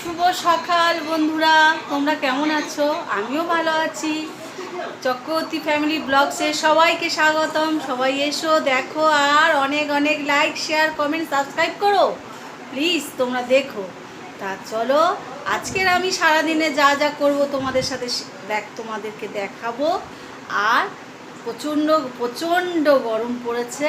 শুভ সকাল, বন্ধুরা। তোমরা কেমন আছো? আমিও ভালো আছি। চক্রবর্তী ফ্যামিলি ব্লগসে সবাইকে স্বাগতম। সবাই এসো, দেখো, আর অনেক অনেক লাইক শেয়ার কমেন্ট সাবস্ক্রাইব করো। প্লিজ তোমরা দেখো। তা চলো, আজকের আমি সারাদিনে যা যা করব তোমাদের সাথে দেখ, তোমাদেরকে দেখাবো। আর প্রচণ্ড প্রচণ্ড গরম পড়েছে।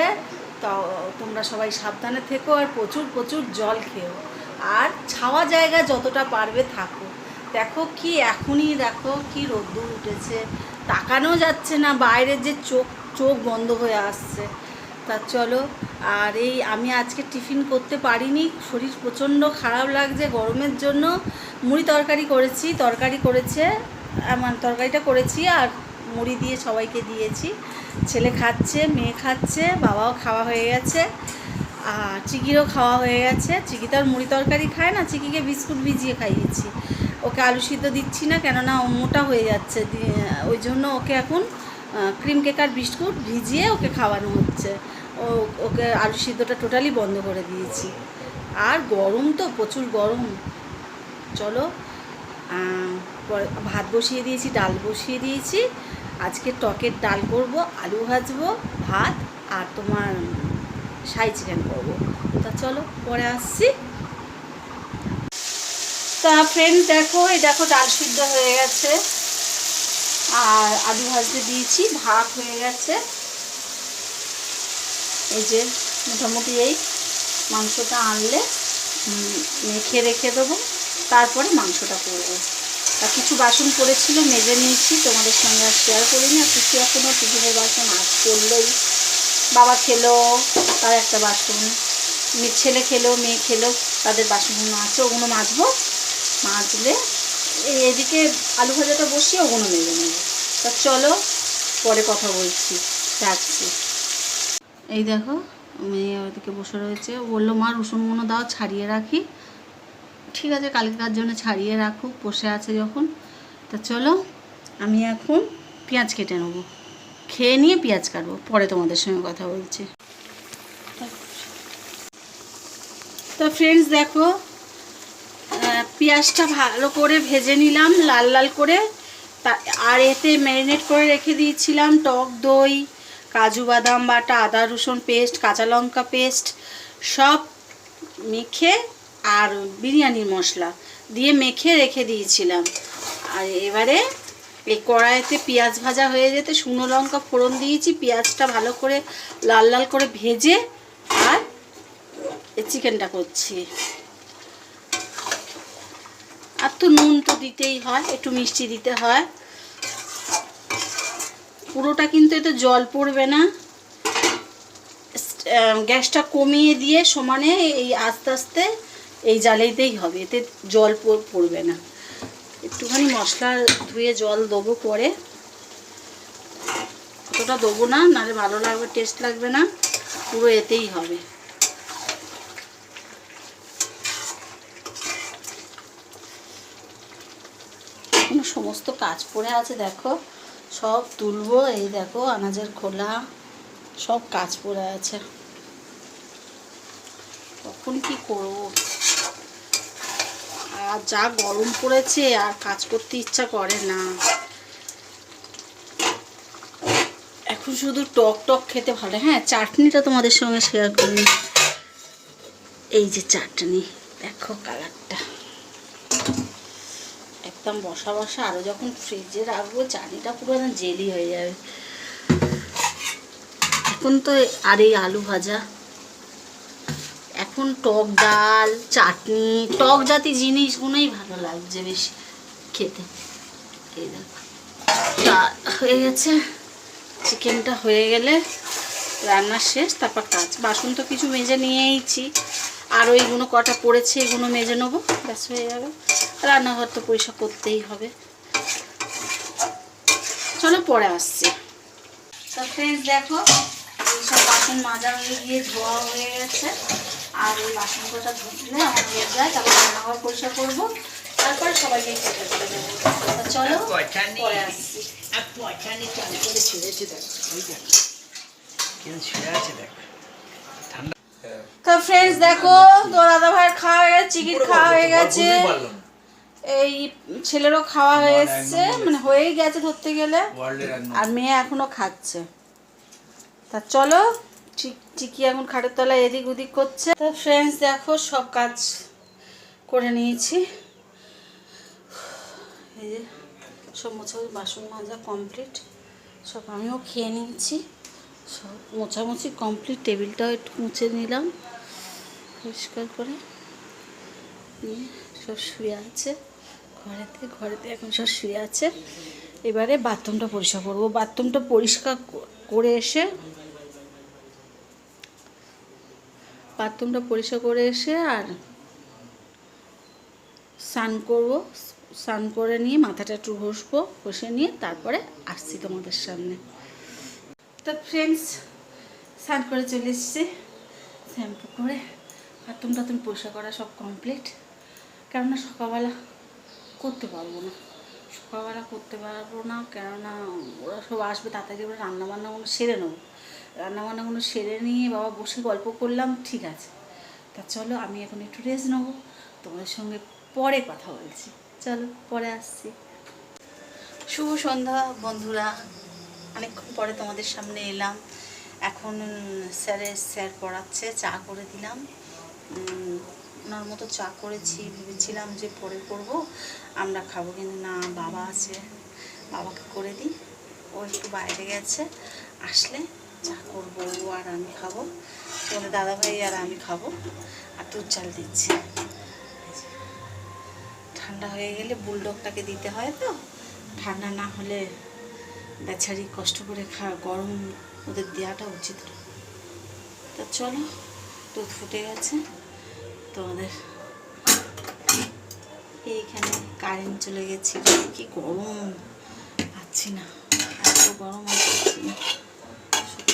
তো তোমরা সবাই সাবধানে থেকো আর প্রচুর প্রচুর জল খেও। আর ছাওয়া জায়গা যতটা পারবে থাকো। দেখো কি এখনই দেখো কি রোদ্দুর উঠেছে। তাকানো যাচ্ছে না, বাইরের যে চোখ চোখ বন্ধ হয়ে আসছে। তা চলো, আর এই আমি আজকে টিফিন করতে পারিনি, শরীর প্রচণ্ড খারাপ লাগছে গরমের জন্য। মুড়ি তরকারি করেছি, তরকারি করেছে আমার তরকারিটা করেছি আর মুড়ি দিয়ে সবাইকে দিয়েছি। ছেলে খাচ্ছে, মেয়ে খাচ্ছে, বাবাও খাওয়া হয়ে গেছে। চিকিরও খাওয়া হয়ে গেছে। চিকি তো আর মুড়ি তরকারি খায় না, চিকিকে বিস্কুট ভিজিয়ে খাইয়েছি। ওকে আলু সিদ্ধ দিচ্ছি না, কেননা ও মোটা হয়ে যাচ্ছে। ওই জন্য ওকে এখন ক্রিম কেক আর বিস্কুট ভিজিয়ে ওকে খাওয়ানো হচ্ছে। ও, ওকে আলু সিদ্ধটা টোটালি বন্ধ করে দিয়েছি। আর গরম তো, প্রচুর গরম। চলো ভাত বসিয়ে দিয়েছি, ডাল বসিয়ে দিয়েছি। আজকে টকের ডাল করব, আলু ভাজবো, ভাত আর তোমার সাই চিকেন করব। তা চলো, পরে আসছি। তা ফ্রেন্ড দেখো, এই দেখো ডাল সিদ্ধ হয়ে গেছে। আর আলু ভাজতে দিয়েছি, ভাত হয়ে গেছে। এই যে, মোটামুটি এই মাংসটা আনলে মেখে রেখে দেবো। তারপরে মাংসটা করব। তা কিছু বাসন পড়েছিল, মেজে নিয়েছি, তোমাদের সঙ্গে আর শেয়ার করিনি। আর কিছু এখনও টিফিনের বাসন আজ করলোই বাবা খেলো, তার একটা বাসন। মেয়ে ছেলে খেলো, মেয়ে খেলো, তাদের বাসনগুলো আছে, ওগুলো মাজবো। মাজলে এদিকে আলু ভাজাটা বসিয়ে ওগুলো মেজে নেব। তা চলো, পরে কথা বলছি, রাখছি। এই দেখো, মেয়ে ওদিকে বসে রয়েছে। বলল, মা, রসুনগুলো দাও, ছাড়িয়ে রাখি। ঠিক আছে, কালকেকার জন্য ছাড়িয়ে রাখুক, বসে আছে যখন। তা চলো, আমি এখন পেঁয়াজ কেটে নেব। খেয়ে নিয়ে পেঁয়াজ কাটবো, পরে তোমাদের সঙ্গে কথা বলছি। তো ফ্রেন্ডস দেখো পেঁয়াজটা ভালো করে ভেজে নিলাম, লাল লাল করে। তা আর এতে ম্যারিনেট করে রেখে দিয়েছিলাম টক দই, কাজু বাদাম বাটা, আদা রসুন পেস্ট, কাঁচা লঙ্কা পেস্ট, সব মেখে আর বিরিয়ানির মশলা দিয়ে মেখে রেখে দিয়েছিলাম। আর এবারে এই কড়াইতে পেঁয়াজ ভাজা হয়ে যেতে শুকনো লঙ্কা ফোড়ন দিয়েছি, পেঁয়াজটা ভালো করে লাল লাল করে ভেজে আর এই চিকেনটা করছি। আর তো নুন তো দিতেই হয়, একটু মিষ্টি দিতে হয়। পুরোটা কিন্তু এতে জল পড়বে না। গ্যাসটা কমিয়ে দিয়ে সমানে এই আস্তে আস্তে এই জ্বালাইতেই হবে, এতে জল পড়- পড়বে না। একটুখানি মশলা ধুয়ে জল দেবো পরে। অতটা দেবো না, নাহলে ভালো লাগবে টেস্ট লাগবে না, পুরো এতেই হবে। সমস্ত কাজ পড়ে আছে, দেখো। সব তুলবো, এই দেখো, আনাজের খোলা, সব কাজ পড়ে আছে। কখন কি করব? আর যা গরম পড়েছে আর কাজ করতে ইচ্ছা করে না। এখন শুধু টক টক খেতে ভালো। হ্যাঁ চাটনিটা তোমাদের সঙ্গে শেয়ার করি। এই যে চাটনি, দেখো কালারটা একদম বসা বসা আরও যখন ফ্রিজে রাখব, চাটনিটা পুরো জেলি হয়ে যাবে। এখন তো আর এই আলু ভাজা। এখন টক ডাল, চাটনি, টক জাতি জিনিসগুলোই ভালো লাগছে বেশি খেতে। এই দেখো। হয়ে গেছে। চিকেনটা হয়ে গেলে রান্না শেষ, তারপর কাজ। বাসন তো কিছু মেজে নিয়েইছি। আর ওইগুলো কটা পড়েছে এগুলো মেজে নেব। ব্যাস, হয়ে যাবে রান্নাঘর তো পরিষ্কার করতেই হবে। চলো পরে আসছি। তো ফ্রেন্ডস দেখো, এইসব বাসন মাজা হয়ে গিয়ে ধোয়া হয়ে গেছে। আর এই বাসন কটা ধুলে আমার হয়ে যায় তারপর রান্নাঘর পরিষ্কার করব। তারপরে সবাইকে খেতে করে দেবো। তা চলো পরে আসছি। আর পয়সানি চাল। করে ছেড়েছে দেখ ওই দেখ। কেন ছেড়ে আছে দেখ। তো ফ্রেন্ডস দেখো তো দাদা ভাইয়ের খাওয়া হয়ে গেছে চিকির খাওয়া হয়ে গেছে। এই ছেলেরও খাওয়া হয়ে এসছে মানে হয়েই গেছে ধরতে গেলে। আর মেয়ে এখনও খাচ্ছে। তা চলো চিকি এখন খাটের তলায় এদিক ওদিক করছে। তো ফ্রেন্ডস দেখো সব কাজ করে নিয়েছি। এই যে সব মোছা বাসন মাজা কমপ্লিট সব আমিও খেয়ে নিয়েছি। সব মোছামুছি কমপ্লিট টেবিলটাও একটু মুছে নিলাম পরিষ্কার করে। নিয়ে সব শুয়ে আছে। ঘরেতে ঘরেতে এখন সব শুয়ে আছে। এবারে বাথরুমটা পরিষ্কার করব। বাথরুমটা পরিষ্কার করে এসে বাথরুমটা পরিষ্কার করে এসে আর স্নান করব। স্নান করে নিয়ে মাথাটা একটু ঘষবো, ঘষে নিয়ে তারপরে আসছি তোমাদের সামনে। তো ফ্রেন্ডস স্নান করে চলে এসছি। শ্যাম্পু করে বাথরুম টাথরুম পরিষ্কার করা সব কমপ্লিট কেননা সকালবেলা করতে পারব না। সকালবেলা করতে পারব না, কেননা ওরা সব আসবে, তাড়াতাড়ি করে রান্নাবান্নাগুলো সেরে নেব। রান্নাবান্নাগুলো সেরে নিয়ে বাবা বসে গল্প করলাম, ঠিক আছে। তা চলো, আমি এখন একটু রেস্ট নেব, তোমাদের সঙ্গে পরে কথা বলছি। চলো, পরে আসছি। শুভ সন্ধ্যা, বন্ধুরা। অনেকক্ষণ পরে তোমাদের সামনে এলাম। এখন স্যারের স্যার পড়াচ্ছে, চা করে দিলাম। ওনার মতো চা করেছি, ভেবেছিলাম যে পরে করব। আমরা খাব, কিন্তু না, বাবা আছে। বাবাকে করে দিই। ও একটু বাইরে গেছে। আসলে চা করব আর আমি খাব। তোমাদের দাদাভাই আর আমি খাব। আর দুধ চাল দিচ্ছি। ঠান্ডা হয়ে গেলে বুলডগটাকে দিতে হয় তো। ঠান্ডা না হলে বেচারি কষ্ট করে খা, গরম ওদের দেওয়াটা উচিত তা চলো, দুধ ফুটে গেছে। তোমাদের এইখানে কারেন্ট চলে গেছে। কি গরম, পাচ্ছি না। এত গরম পাচ্ছি না।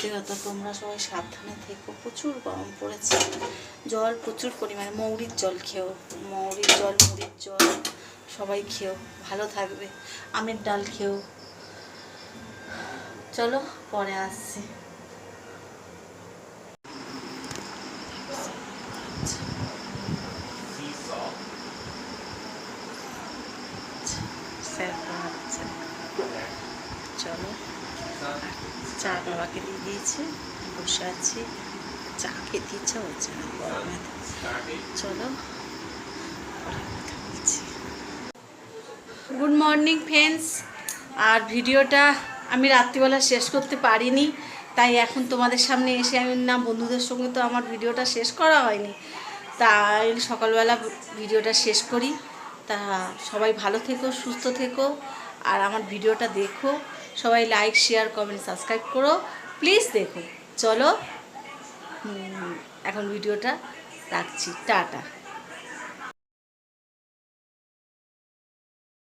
কথা তোমরা সবাই সাবধানে থেকো। প্রচুর গরম পড়েছে। জল প্রচুর পরিমাণে। মৌরির জল খেও। মৌরির জল মুড়ির জল সবাই খেও। ভালো থাকবে। আমের ডাল খেও। চলো, পরে আসছি স্যার পড়াচ্ছে চলো চা বাবাকে দিয়ে দিয়েছে। বসে আছি। চা খেতে ইচ্ছা হচ্ছে চলো গুড মর্নিং ফ্রেন্ডস আর ভিডিওটা আমি রাত্রিবেলা শেষ করতে পারিনি, তাই এখন তোমাদের সামনে এসে আমি না বন্ধুদের সঙ্গে তো আমার ভিডিওটা শেষ করা হয়নি। তাই সকালবেলা ভিডিওটা শেষ করি। তা সবাই ভালো থেকো, সুস্থ থেকো, আর আমার ভিডিওটা দেখো। সবাই লাইক শেয়ার কমেন্ট সাবস্ক্রাইব করো। প্লিজ দেখো। চলো এখন ভিডিওটা রাখছি। টাটা।